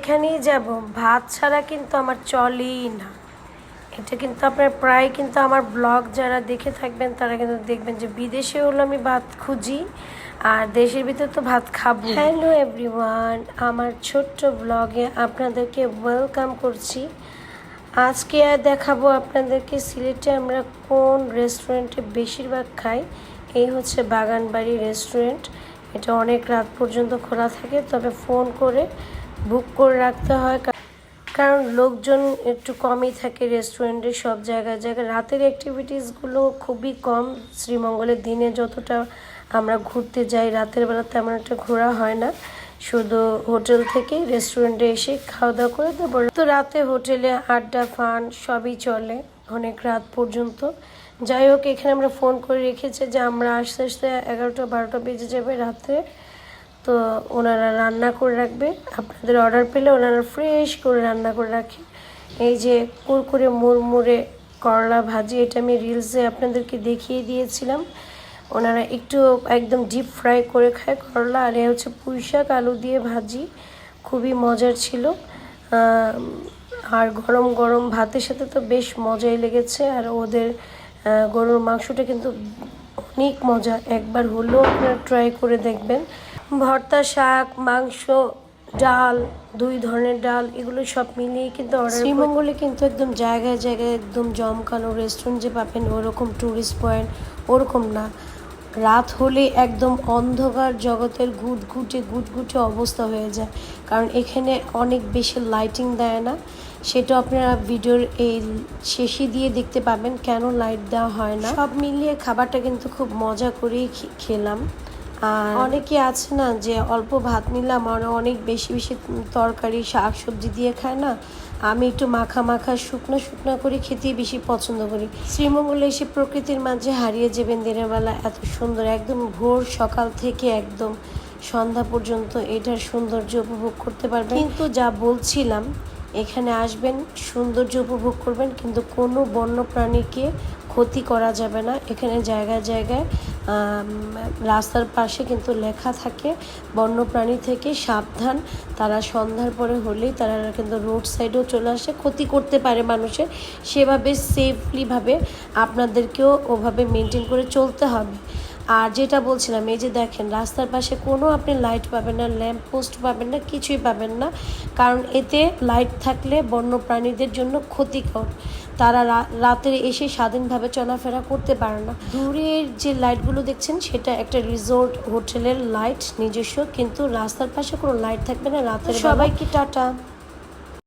যেখানেই যাব। ভাত ছাড়া কিন্তু আমার চলেই না। এটা কিন্তু আপনার প্রায় কিন্তু আমার ব্লগ যারা দেখে থাকবেন, তারা কিন্তু দেখবেন যে বিদেশে হলো আমি ভাত খুঁজি, আর দেশের ভিতর তো ভাত খাব হ্যালো এভরিওয়ান আমার ছোট্ট ব্লগে আপনাদেরকে ওয়েলকাম করছি। আজকে আর দেখাবো আপনাদেরকে সিলেটে আমরা কোন রেস্টুরেন্টে বেশিরভাগ খাই। এই হচ্ছে বাগানবাড়ি রেস্টুরেন্ট এটা অনেক রাত পর্যন্ত খোলা থাকে, তবে ফোন করে বুক করে রাখতে হয় কারণ লোকজন একটু কমই থাকে রেস্টুরেন্টে সব জায়গায় জায়গায়। রাতের অ্যাক্টিভিটিসগুলো খুবই কম। শ্রীমঙ্গলের দিনে যতটা আমরা ঘুরতে যাই, রাতের বেলা তেমন একটা ঘোরা হয় না। শুধু হোটেল থেকে রেস্টুরেন্টে এসে খাওয়া দাওয়া করে তারপর তো রাতে হোটেলে আড্ডা, ফান সবই চলে অনেক রাত পর্যন্ত। যাই হোক, এখানে আমরা ফোন করে রেখেছি যে আমরা আস্তে আস্তে এগারোটা, বারোটা বেজে যাবে রাতে। তো ওনারা রান্না করে রাখবে। আপনাদের অর্ডার পেলে ওনারা ফ্রেশ করে রান্না করে রাখে। এই যে কুরকুরে মুড়মুড়ে করলা ভাজি, এটা আমি রিলসে আপনাদেরকে দেখিয়ে দিয়েছিলাম। ওনারা একটু একদম ডিপ ফ্রাই করে খায় করলা, আর এ হচ্ছে পুঁই শাক, আলু দিয়ে ভাজি। খুবই মজার ছিল। আর গরম গরম ভাতের সাথে তো বেশ মজাই লেগেছে। আর ওদের গরুর মাংসটা কিন্তু অনেক মজা। একবার হলেও আপনারা ট্রাই করে দেখবেন। ভর্তা শাক মাংস ডাল দুই ধরনের ডাল এগুলো সব মিলিয়ে কিন্তু শ্রীমঙ্গলে কিন্তু একদম জায়গায় জায়গায় একদম জমকানো রেস্টুরেন্ট যে পাবেন ওরকম ট্যুরিস্ট পয়েন্ট ওরকম না। রাত হলে একদম অন্ধকার জগতের গুটগুটে গুটগুটে অবস্থা হয়ে যায়। কারণ এখানে অনেক বেশি লাইটিং দেয় না। সেটা আপনারা ভিডিওর এই শেষে দিয়ে দেখতে পাবেন কেন লাইট দেওয়া হয় না। সব মিলিয়ে খাবারটা কিন্তু খুব মজা করেই খেলাম। আর অনেকে আছে না যে অল্প ভাত নিলাম, আর অনেক বেশি বেশি তরকারি শাক সবজি দিয়ে খায় না? আমি একটু মাখা মাখা, শুকনো শুকনো করে খেতেই বেশি পছন্দ করি। শ্রীমঙ্গলে এসে প্রকৃতির মাঝে হারিয়ে যাবেন দিনের বেলা এত সুন্দর, একদম ভোর সকাল থেকে একদম সন্ধ্যা পর্যন্ত এটার সৌন্দর্য উপভোগ করতে পারবেন। কিন্তু যা বলছিলাম, এখানে আসবেন, সৌন্দর্য উপভোগ করবেন, কিন্তু কোনো বন্য প্রাণীকে ক্ষতি করা যাবে না। এখানে জায়গায় জায়গায় রাস্তার পাশে কিন্তু লেখা থাকে, বন্যপ্রাণী থেকে সাবধান। তারা সন্ধ্যার পরে হলেই তারা কিন্তু রোড সাইডেও চলে আসে। ক্ষতি করতে পারে মানুষের। সেভাবে সেফলিভাবে আপনাদেরকেও ওভাবে মেনটেন করে চলতে হবে। আর যেটা বলছিলাম, এই যে দেখেন, রাস্তার পাশে কোনো আপনি লাইট পাবেন না ল্যাম্প পোস্ট পাবেন না, কিছুই পাবেন না। কারণ এতে লাইট থাকলে বন্য প্রাণীদের জন্য ক্ষতিকর। তারা রাতে এসে স্বাধীনভাবে চলাফেরা করতে পারে না। দূরের যে লাইটগুলো দেখছেন, সেটা একটা রিসোর্ট হোটেলের লাইট নিজস্ব, কিন্তু রাস্তার পাশে কোনো লাইট থাকবে না, রাতের সবাইকে টাটা।